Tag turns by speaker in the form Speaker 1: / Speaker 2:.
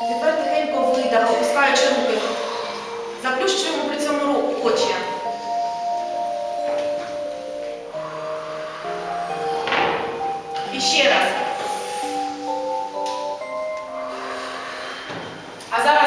Speaker 1: Тепер тихенько видах, опускаючи руки. Заплющуємо при цьому руку очі. І ще раз. А зараз